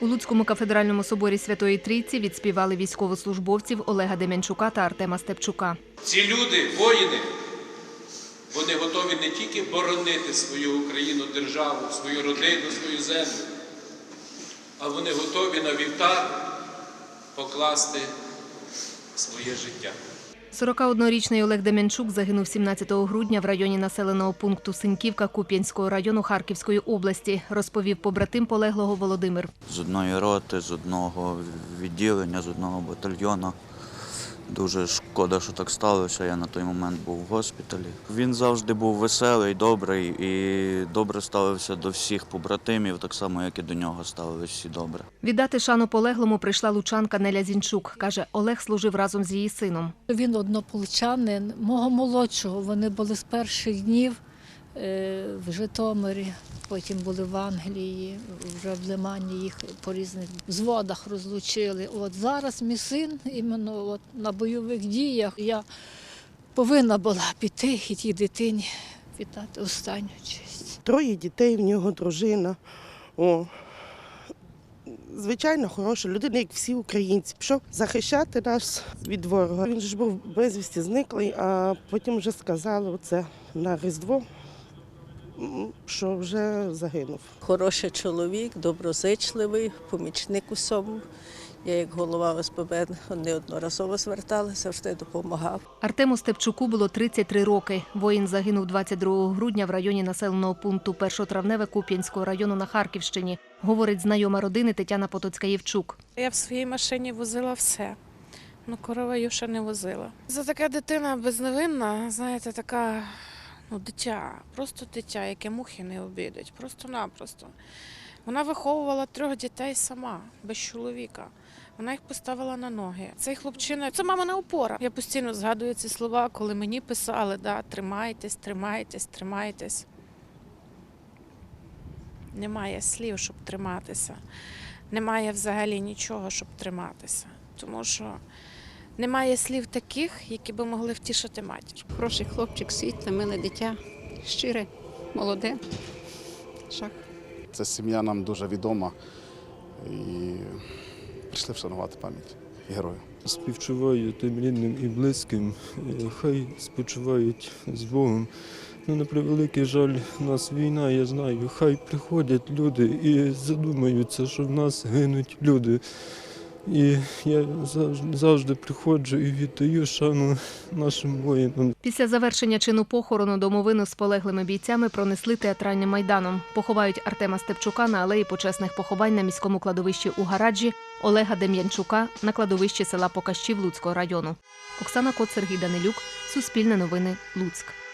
У Луцькому кафедральному соборі Святої Трійці відспівали військовослужбовців Олега Дем'янчука та Артема Степчука. Ці люди, воїни, вони готові не тільки боронити свою Україну, державу, свою родину, свою землю, а вони готові на вівтар покласти своє життя. 41-річний Олег Дем'янчук загинув 17 грудня в районі населеного пункту Синьківка Куп'янського району Харківської області, розповів побратим полеглого Володимир. з одної роти, з одного відділення, з одного батальйону. Дуже шкода, що так сталося. Я на той момент був в госпіталі. Він завжди був веселий, добрий і добре ставився до всіх побратимів, так само, як і до нього ставились всі добре. Віддати шану полеглому прийшла лучанка Неля Зінчук. Каже, Олег служив разом з її сином. Він однополчанин, мого молодшого. Вони були з перших днів в Житомирі, потім були в Англії, вже в Лимані їх по різних зводах розлучили. От зараз мій син іменно от на бойових діях я повинна була піти і тій дитині віддати останню честь. Троє дітей, в нього дружина. О. Звичайно, хороша людина, як всі українці. Пішов захищати нас від ворога. Він ж був безвісті зниклий, а потім вже сказали оце на Різдво, що вже загинув. Хороший чоловік, доброзичливий, помічник усьому. Я як голова ОСББ неодноразово зверталася, завжди допомагав. Артему Степчуку було 33 роки. Воїн загинув 22 грудня в районі населеного пункту Першотравневе Куп'янського району на Харківщині, говорить знайома родини Тетяна Потоцька-Євчук. Я в своїй машині возила все. Ну, короваю ще не возила. За така дитина безневинна, знаєте, така ну, дитя, просто дитя, яке мухи не обідать, просто-напросто. Вона виховувала трьох дітей сама, без чоловіка. Вона їх поставила на ноги. Цей хлопчина це мамина опора. Я постійно згадую ці слова, коли мені писали, да, тримайтесь, тримайтесь, тримайтесь. Немає слів, щоб триматися. Немає взагалі нічого, щоб триматися. Тому що немає слів таких, які би могли втішити матір. Хороший хлопчик, світле, миле дитя, щире, молоде. Шах. Ця сім'я нам дуже відома і прийшли вшанувати пам'ять героя. Співчуваю тим рідним і близьким. Е, Хай спочивають з Богом. Ну, на превеликий жаль, у нас війна, я знаю. Хай приходять люди і задумаються, що в нас гинуть люди. І я завжди, завжди приходжу і віддаю шану нашим воїнам. Після завершення чину похорону домовину з полеглими бійцями пронесли театральним майданом. Поховають Артема Степчука на алеї почесних поховань на міському кладовищі у Гараджі, Олега Дем'янчука на кладовищі села Покащів Луцького району. Оксана Кот, Сергій Данилюк, Суспільне новини, Луцьк.